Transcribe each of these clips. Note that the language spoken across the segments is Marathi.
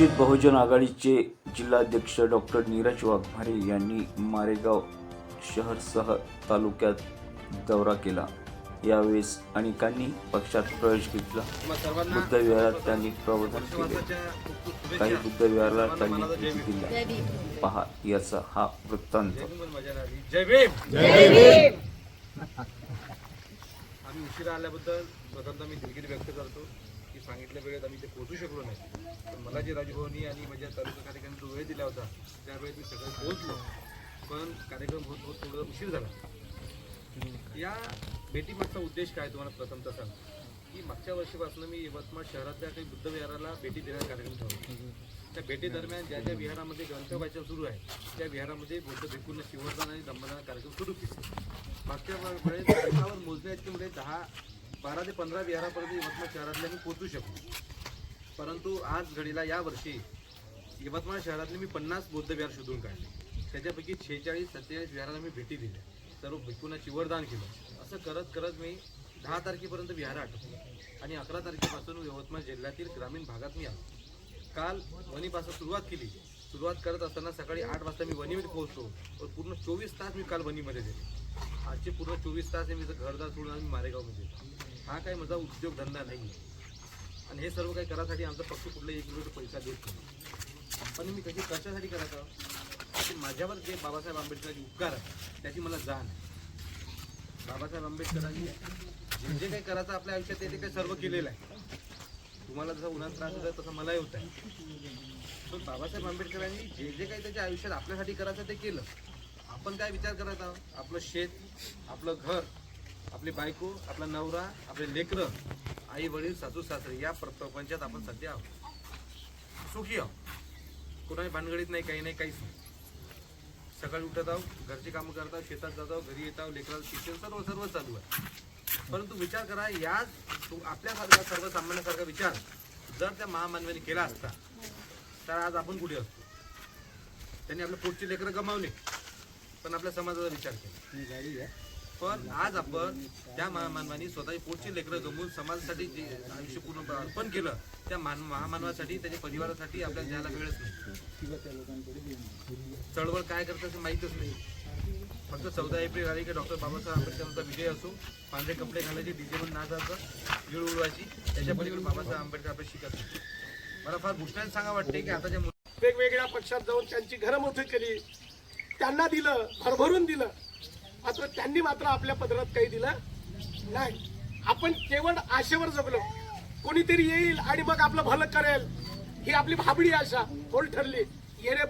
वंचित बहुजन आघाडीचे जिल्हाध्यक्ष डॉक्टर नीरज वाघमारे यांनी मारेगाव शहरसह तालुक्यात दौरा केला. यावेळेस अनेकांनी पक्षात प्रवेश घेतला. बुद्ध विहारात त्यांनी प्रबोधन केले. काही बुद्ध विहाराला त्यांनी भेटी दिल्या पहा याचा हा वृत्तांत. जय भीम! आम्ही उशिरा आल्याबद्दल प्रथमतः मी दिलगिरी व्यक्त करतो. सांगितल्या वेळेत आम्ही ते पोहोचू शकलो नाही. पण मला जे राजभवनी आणि माझ्या तालुका कार्यक्रम जो वेळ दिला होता त्यावेळेस मी सगळं पोहोचलो. पण कार्यक्रम होत होत थोडं उशीर झाला. या भेटीमागचा उद्देश काय तुम्हाला प्रथमतः सांग? की मागच्या वर्षीपासून मी यवतमाळ शहरातल्या काही बुद्ध विहाराला भेटी देण्याचा कार्यक्रम ठेवला. त्या भेटीदरम्यान ज्या ज्या विहारामध्ये ग्रंथवाचन सुरू आहे त्या विहारामध्ये बौद्ध भिक्खूंना शिवदान आणि दंभदान कार्यक्रम सुरू केले. मागच्या वेळेस मोजण्या दहा बारा ते पंधरा विहारापर्यंत यवतमाळ शहरातले मी पोचू शकतो. परंतु आज घडीला या वर्षी यवतमाळ शहरातले मी पन्नास बौद्ध विहार शोधून काढले. त्याच्यापैकी शेहेचाळीस सत्तेचाळीस विहाराला मी भेटी दिल्या. सर्व भिक्कूंना चिवरदान केलं. असं करत करत मी दहा तारखेपर्यंत विहार आटवले आणि अकरा तारखेपासून यवतमाळ जिल्ह्यातील ग्रामीण भागात मी आलो. काल वणीपासून सुरुवात केली. सुरुवात करत असताना सकाळी आठ वाजता मी वणीमध्ये पोहोचतो व पूर्ण चोवीस तास मी काल वणीमध्ये दिले आजचे पूर्ण चोवीस तास हे मी घरदार सोडून आम्ही मारेगावमध्ये येतो. हा काही माझा उद्योगधंदा नाही आहे. आणि हे सर्व काही करासाठी आमचा पक्ष कुठले एक रुपये पैसा देत नाही. पण मी कशी कशासाठी करायचं? की माझ्यावर जे बाबासाहेब आंबेडकरांचे उपकार त्याची मला जाण आहे. बाबासाहेब आंबेडकरांनी जे जे काही करायचं आपल्या आयुष्यात ते काही सर्व केलेलं आहे. तुम्हाला जसं उन्हात त्रास होत आहे तसं मलाही होत आहे. पण बाबासाहेब आंबेडकरांनी जे जे काही त्याच्या आयुष्यात आपल्यासाठी करायचं ते केलं. आपण काय विचार करत आहोत आपलं शेत आपलं घर आपली बायको आपला नवरा आपले लेकरं आई वडील सासू सासरे या प्रपंचात आपण सध्या आहोत. सुखी आहोत. कुणाही भानगडीत नाही काही नाही काहीच नाही. सकाळी उठत आहोत घरची कामं करत आहोत शेतात जात आहोत घरी येत आहोत लेकराचं शिक्षण सर्व सर्व चालू आहे. परंतु विचार करा याच आपल्यासारखा सर्वसामान्यासारखा विचार जर त्या महामानवाने केला असता तर आज आपण कुठे असतो? त्यांनी आपल्या पोटची लेकरं गमावली पण आपल्या समाजाचा विचार केला. पण आज आपण त्या महामानवानी स्वतःची पोटची लेकरं गमवून समाजासाठी जे आयुष्य पूर्ण अर्पण केलं त्या मान महामानवासाठी त्याच्या परिवारासाठी आपल्याला द्यायला वेळच नाही चळवळ काय करतात ते माहीतच नाही. फक्त चौदा एप्रिल आली की डॉक्टर बाबासाहेब आंबेडकरांचा विजय असो पांढरे कपडे घालायचे डीजे म्हणून नाचायचं विळ उडवायची त्याच्या पलीकडे बाबासाहेब आंबेडकर आपण शिकत मला फार गोष्टीने सांगा वाटते की आताच्या वेगवेगळ्या पक्षात जाऊन त्यांची घरं मोठी केली. त्यांना दिलं भरभरून दिलं. मात्र त्यांनी मात्र आपल्या पदरात काही दिलं नाही. आपण केवळ आशेवर जगलो. कोणीतरी येईल आणि मग आपलं भलं करेल. ही आपली भाबडी आशा. बोल ठरली. येरे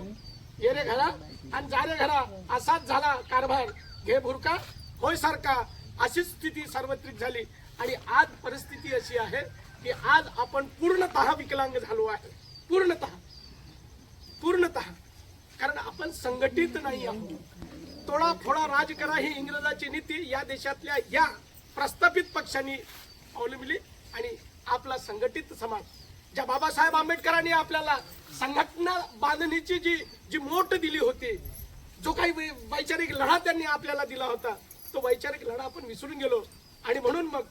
येरे घरा आणि जारे घरा. असाच झाला कारभार. घे भुरका होय सारखा. अशी स्थिती सार्वत्रिक झाली. आणि आज परिस्थिती अशी आहे की आज आपण पूर्णतः विकलांग झालो आहे. पूर्णतः. पूर्णतः. कारण आपण संघटित नाही आहोत. तोडा फोडा राज करा ही इंग्रजाची नीती. या देशातल्या या प्रस्थापित पक्षांनी अवलंबली आणि आपला संघटित समाज. ज्या बाबासाहेब आंबेडकरांनी आपल्याला संघटना बांधणीची जी जी मोठ दिली होती जो काही वैचारिक लढा त्यांनी आपल्याला दिला होता तो वैचारिक लढा आपण विसरून गेलो. आणि म्हणून मग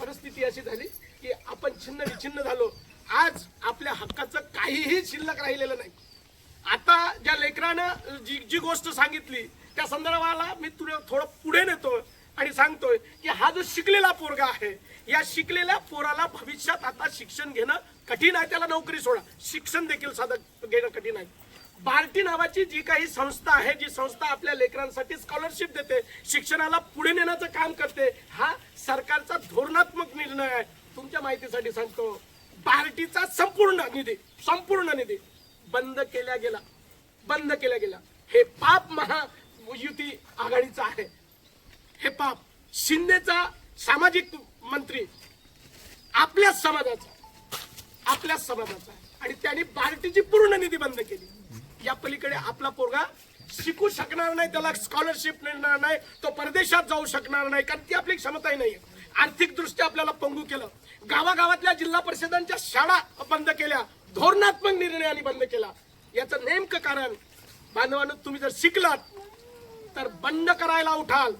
परिस्थिती अशी झाली की आपण छिन्न विछिन्न झालो. आज आपल्या हक्काचं काहीही शिल्लक राहिलेलं नाही. आता ज्या लेकरानं जी जी गोष्ट सांगितली त्या संदर्भाला मी तुला थोडं पुढे नेतो आणि सांगतोय की हा जो शिकलेला पोरगा आहे या शिकलेल्या पोराला भविष्यात आता शिक्षण घेणं कठीण आहे. त्याला नोकरी सोडा. शिक्षण देखील साधं घेणं कठीण आहे. बार्टी नावाची जी काही संस्था आहे जी संस्था आपल्या लेकरांसाठी स्कॉलरशिप देते शिक्षणाला पुढे नेण्याचं काम करते हा सरकारचा धोरणात्मक निर्णय आहे. तुमच्या माहितीसाठी सांगतो बार्टीचा संपूर्ण निधी संपूर्ण निधी बंद केला गेला. बंद केला गेला. हे पाप महा युती आघाडीचा आहे. हे पाप शिंदेचा सामाजिक मंत्री आपल्याच समाजाचा आपल्याच समाजाचा आणि त्यांनी पार्टीची पूर्ण निधी बंद केली. या पलीकडे आपला पोरगा शिकू शकणार नाही त्याला स्कॉलरशिप मिळणार नाही तो परदेशात जाऊ शकणार नाही कारण ती आपली क्षमताही नाही आर्थिक दृष्ट्या आपल्याला पंगू केलं. गावागावातल्या जिल्हा परिषदांच्या शाळा बंद केल्या धोरणात्मक निर्णयाने बंद केला. याचं नेमकं कारण बांधवानं तुम्ही जर शिकलात तर बंद करायला उठाल.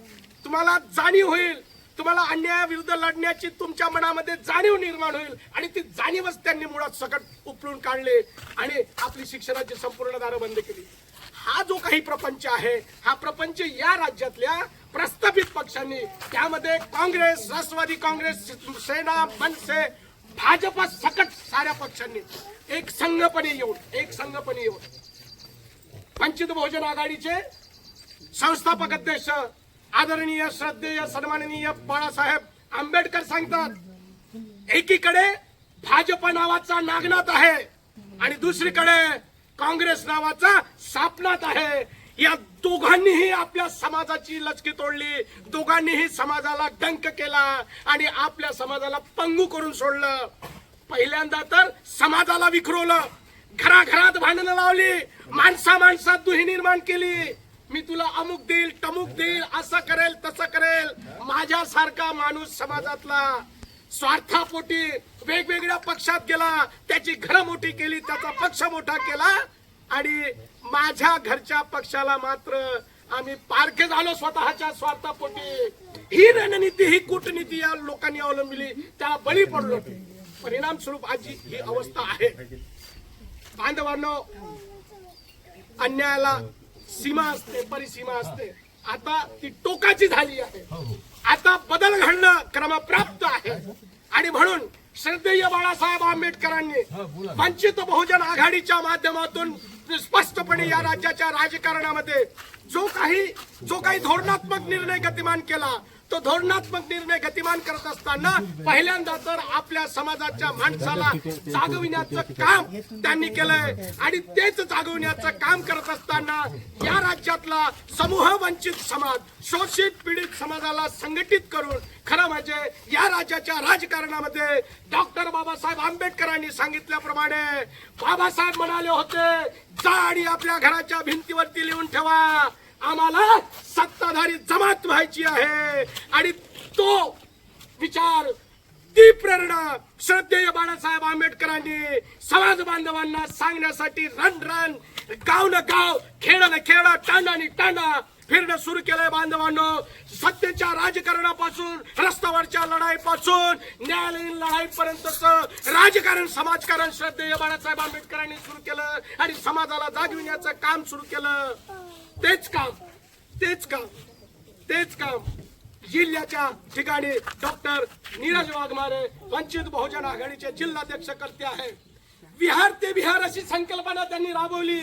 तुम्हाला जाणीव होईल. तुम्हाला अन्यायाविरुद्ध लढण्याची तुमच्या मनामध्ये जाणीव निर्माण होईल. आणि ती जाणीवच त्यांनी मुळात सकट उपलून काढले आणि आपली शिक्षणाची संपूर्ण दारं बंद केली. हा जो काही प्रपंच आहे हा प्रपंच या राज्यातल्या प्रस्थापित पक्षांनी त्यामध्ये काँग्रेस राष्ट्रवादी काँग्रेस सेना मनसे भाजप सकट साऱ्या पक्षांनी एक संघपणे येऊन एक संघपणे येऊन वंचित बहुजन आघाडीचे संस्थापक अध्यक्ष आदरणीय श्रद्धेय सन्माननीय बाळासाहेब आंबेडकर सांगतात एकीकडे भाजप नावाचा नागनाथ आहे आणि दुसरीकडे काँग्रेस नावाचा सापनाथ आहे. या दोघांनीही आपल्या समाजाची लचकी तोडली दोघांनीही समाजाला डंक केला आणि आपल्या समाजाला पंगू करून सोडलं. पहिल्यांदा तर समाजाला विखरवलं घराघरात भांडणं लावली माणसा माणसात दुही निर्माण केली. मी तुला अमुक देईल टमुक देईल असं करेल तसं करेल. माझ्यासारखा माणूस समाजातला स्वार्थापोटी वेगवेगळ्या पक्षात गेला त्याची घरं मोठी केली त्याचा पक्ष मोठा केला आणि माझ्या घरच्या पक्षाला मात्र आम्ही पारखे झालो स्वतःच्या स्वार्थापोटी. ही रणनीती ही कूटनीती या लोकांनी अवलंबली त्याला बळी पडलो परिणाम स्वरूप आजची ही अवस्था आहे. बांधवांनो अन्यायाला सीमा असते परिसीमा असते. आता ती टोकाची झाली आहे. आता बदल घडणं क्रमप्राप्त आहे. आणि म्हणून श्रद्धेय बाळासाहेब आंबेडकरांनी वंचित बहुजन आघाडीच्या माध्यमातून स्पष्टपणे या राज्याच्या राजकारणामध्ये जो काही जो काही धोरणात्मक निर्णय गतिमान केला तो धोरणात्मक निर्णय गतिमान करत असताना पहिल्यांदा तर आपल्या समाजाच्या माणसाला जागविण्याचं काम त्यांनी केलंय. आणि तेच जागवण्याचं काम करत असताना या राज्यातला समूह वंचित समाज शोषित पीडित समाजाला संघटित करून खरं म्हणजे या राज्याच्या राजकारणामध्ये डॉक्टर बाबासाहेब आंबेडकरांनी सांगितल्याप्रमाणे बाबासाहेब म्हणाले होते जा आणि आपल्या घराच्या भिंतीवरती लिहून ठेवा. आम्हाला सत्ताधारी जमात व्हायची आहे. आणि तो विचार ती प्रेरणा श्रद्धेय बाळासाहेब आंबेडकरांनी समाज बांधवांना सांगण्यासाठी रण रण गाव न गाव खेळ न खेळ टांडा नि टांडा फिरणं सुरू केलंय बांधवांनो. सत्तेच्या राजकारणापासून रस्त्यावरच्या लढाईपासून न्यायालयीन लढाईपर्यंतच राजकारण समाजकारण श्रद्धेय बाळासाहेब आंबेडकरांनी सुरू केलं आणि समाजाला जागविण्याचं काम सुरू केलं. तेच काम तेच काम तेच काम. जिल्ह्याच्या ठिकाणी डॉक्टर नीरज वाघमारे वंचित बहुजन आघाडीचे जिल्हाध्यक्ष करते आहे विहार ते बिहार अशी संकल्पना त्यांनी राबवली.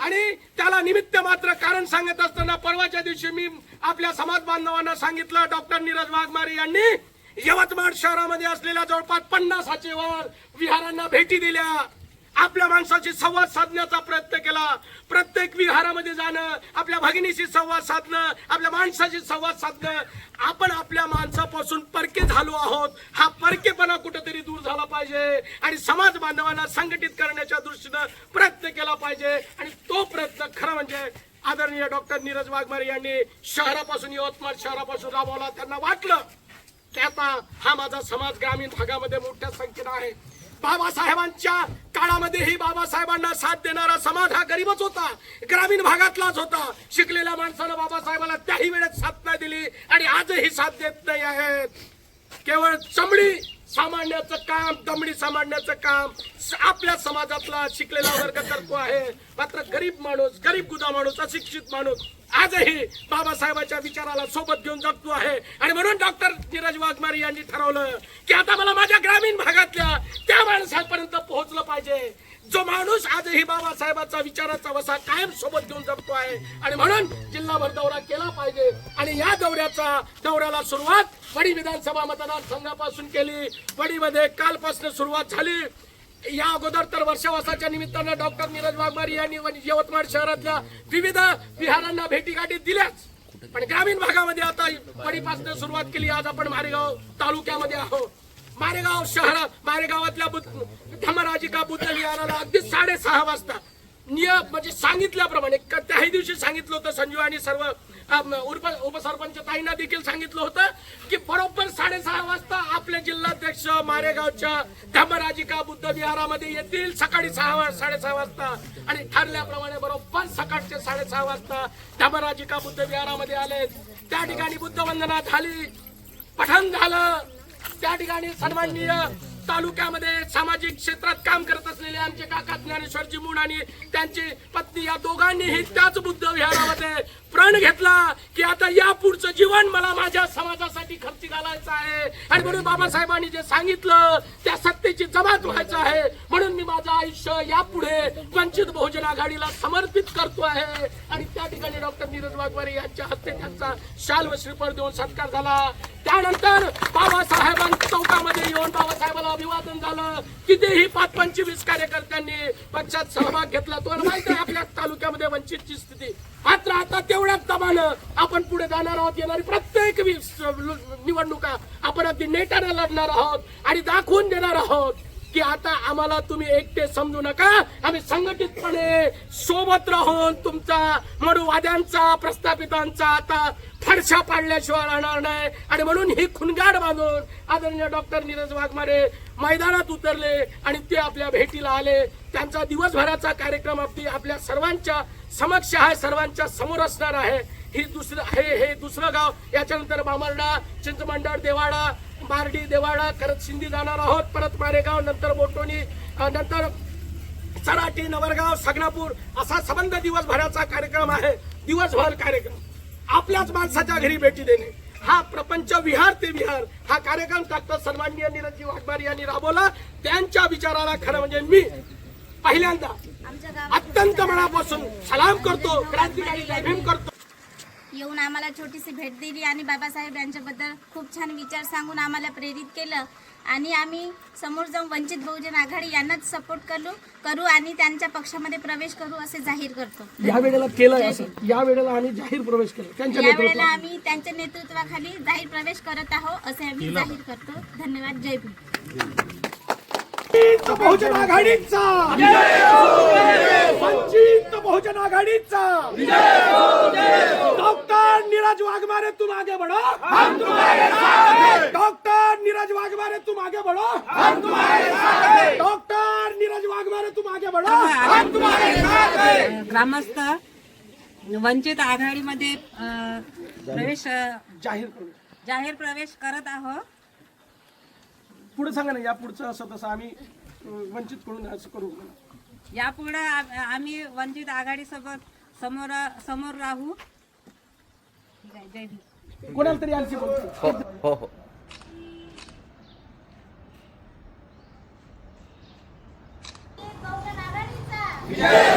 आणि त्याला निमित्त मात्र कारण सांगत असताना परवाच्या दिवशी मी आपल्या समाज बांधवांना सांगितलं डॉक्टर नीरज वाघमारे यांनी यवतमाळ शहरामध्ये असलेल्या जवळपास पन्नास हाचेवर विहारांना भेटी दिल्या. आपल्या माणसाशी संवाद साधण्याचा प्रयत्न केला. प्रत्येक विहारामध्ये जाणं आपल्या भगिनीशी संवाद साधणं आपल्या माणसाशी संवाद साधणं. आपण आपल्या माणसापासून परके झालो आहोत. हा परकेपणा कुठेतरी दूर झाला पाहिजे. आणि समाज बांधवांना संघटित करण्याच्या दृष्टीनं प्रयत्न केला पाहिजे. आणि तो प्रयत्न खरं म्हणजे आदरणीय डॉक्टर नीरज वाघमारे यांनी शहरापासून यवतमाळ शहरापासून राबवला. त्यांना वाटलं की आता हा माझा समाज ग्रामीण भागामध्ये मोठ्या संख्येनं आहे. बाबासाहेबांच्या काळामध्येही बाबासाहेबांना साथ देणारा समाज हा गरीबच होता. ग्रामीण भागातलाच होता. शिकलेल्या माणसानं बाबासाहेबांना त्याही वेळेत साथ नाही दिली आणि आजही साथ देत नाही आहेत. केवळ चमडी सामान्याचं काम दमडी सामान्याचं काम आपल्या समाजातला शिकलेला वर्ग करतो आहे. मात्र गरीब माणूस गरीब गुदा माणूस अशिक्षित माणूस आजही बाबासाहेबांच्या विचाराला सोबत घेऊन जगतो आहे. आणि म्हणून डॉक्टर नीरज वाघमारे यांनी ठरवलं की आता मला माझ्या ग्रामीण भागातल्या त्या माणसापर्यंत पोहोचलं पाहिजे. जो माणूस आजही बाबासाहेबांचा विचाराचा वसा कायम सोबत घेऊन जगतो आहे. आणि म्हणून जिल्हाभर दौरा केला पाहिजे. आणि या दौऱ्याचा दौऱ्याला सुरुवात वडी विधानसभा मतदारसंघापासून केली. वडीमध्ये कालपासून सुरुवात झाली. या अगोदर तर वर्षावासाच्या निमित्तानं डॉक्टर नीरज वाघमारी यांनी यवतमाळ शहरातल्या विविध विहारांना भेटीगाठी दिल्याच. पण ग्रामीण भागामध्ये आता वडीपासून सुरुवात केली. आज आपण मारेगाव तालुक्यामध्ये आहोत. मारेगाव शहरात मारेगावातल्या बुद्ध धमराजिका बुद्ध विहाराला अगदी साडेसहा वाजता नियम म्हणजे सांगितल्याप्रमाणे क- त्याही दिवशी सांगितलं होतं संजीव आणि सर्व उप उपसरपंच ताईंना देखील सांगितलं होतं की बरोबर साडेसहा वाजता आपले जिल्हाध्यक्ष मारेगावच्या धर्मराजिका बुद्ध विहारामध्ये येतील? सकाळी सहा साडेसहा वाजता. आणि ठरल्याप्रमाणे बरोबर सकाळचे साडेसहा वाजता धर्मराजिका बुद्ध विहारामध्ये आले. त्या ठिकाणी बुद्ध वंदना झाली. पठण झालं. त्या ठिकाणी सन्माननीय तालुक्यामध्ये सामाजिक क्षेत्रात काम करत असलेले आमचे काका ज्ञानेश्वरजी मुन आणि त्यांची पत्नी या दोघांनीही त्याच बुद्ध विहारामध्ये प्रण घेतला की आता या पुढचं जीवन मला माझ्या समाजासाठी खर्ची घालायचं आहे. आणि म्हणून बाबासाहेबांनी जे सांगितलं त्या सत्तेची जमात व्हायचं आहे. म्हणून मी माझं आयुष्य यापुढे वंचित बहुजन आघाडीला समर्पित करतो आहे. आणि ठिकाणी डॉक्टर नीरज वाघवारे यांच्या हस्ते त्यांचा शाल व श्रीफळ देऊन सत्कार झाला. त्यानंतर बाबासाहेबांच्या चौकामध्ये येऊन बाबासाहेबांना अभिवादन झालं. कितीही पाच पंचवीस कार्यकर्त्यांनी पक्षात सहभाग घेतला तो माहिती आहे आपल्या तालुक्यामध्ये वंचितची स्थिती. मात्र आता तेवढ्याच दमानं आपण पुढे जाणार आहोत. येणारी प्रत्येक वीस निवडणुका आपण अगदी नेटाने लढणार आहोत आणि दाखवून देणार आहोत. की आता आम्हाला तुम्ही एकटे समजू नका. आम्ही संघटितपणे सोबत राहून तुमचा मनुवाद्यांचा प्रस्थापितांचा आता फडशा पाडल्याशिवाय राहणार नाही. आणि म्हणून ही खुनगाड बांधून आदरणीय डॉक्टर नीरज वाघमारे मैदानात उतरले आणि ते आपल्या भेटीला आले. त्यांचा दिवसभराचा कार्यक्रम आपली आपल्या सर्वांच्या समक्ष आहे सर्वांच्या समोर असणार आहे. ही दुसरं हे हे दुसरं गाव. याच्यानंतर बामर्डा चिंचमंडळ देवाडा मार्डी देवाडा करत शिंदी जाणार आहोत. परत मारेगाव नंतर मोटोनी अ, नंतर सराटी नवरगाव सगनापूर असा संबंध दिवसभराचा कार्यक्रम आहे. दिवसभर कार्यक्रम. आपल्याच माणसाच्या घरी भेटी देणे. हा प्रपंच विहार ते विहार. हा कार्यक्रम डॉक्टर सन्माननीय निरजी वाघमारी यांनी राबवला. त्यांच्या विचाराला खरं म्हणजे मी पहिल्यांदा अत्यंत मनापासून सलाम करतो. क्रांतिकारी करतो. येऊन आम्हाला छोटीशी भेट दिली आणि बाबासाहेब यांच्याबद्दल खूप छान विचार सांगून आम्हाला प्रेरित केलं. आणि आम्ही समोर जाऊन वंचित बहुजन आघाडी यांनाच सपोर्ट करू करू आणि त्यांच्या पक्षामध्ये प्रवेश करू असे जाहीर करतो. या वेळेला केलंय असं. या वेळेला आम्ही जाहीर प्रवेश केला त्यांच्या यावेळेला नेतृत्वात आम्ही त्यांच्या नेतृत्वाखाली जाहीर प्रवेश करत आहोत असे आम्ही जाहीर करतो. धन्यवाद. जय भीम. बहुजन आघाडीचा. बहुजन आघाडीचा. डॉक्टर नीरज वाघमारे तुम आगे बढ़ो. हम तुम्हारे साथ हैं डॉक्टर नीरज वाघमारे तुम आगे बढ़ो. हम तुम्हारे साथ हैं डॉक्टर नीरज वाघमारे तुम आगे बढ़ो. हम तुम्हारे साथ हैं ग्रामस्थ वंचित आघाडीमध्ये प्रवेश जाहीर प्रवेश जाहीर प्रवेश करत आहोत पुढे सांगा ना या पुढचं असं तसं आम्ही वंचित कडून असं करू. यापुढे आ- आम्ही वंचित आघाडीसोबत समोर समोर राहू. जय जय भीम कोणाला तरी आणखी बोलतो हो हो तथागत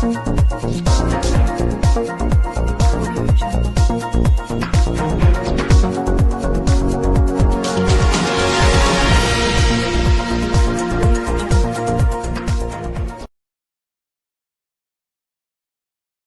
Thank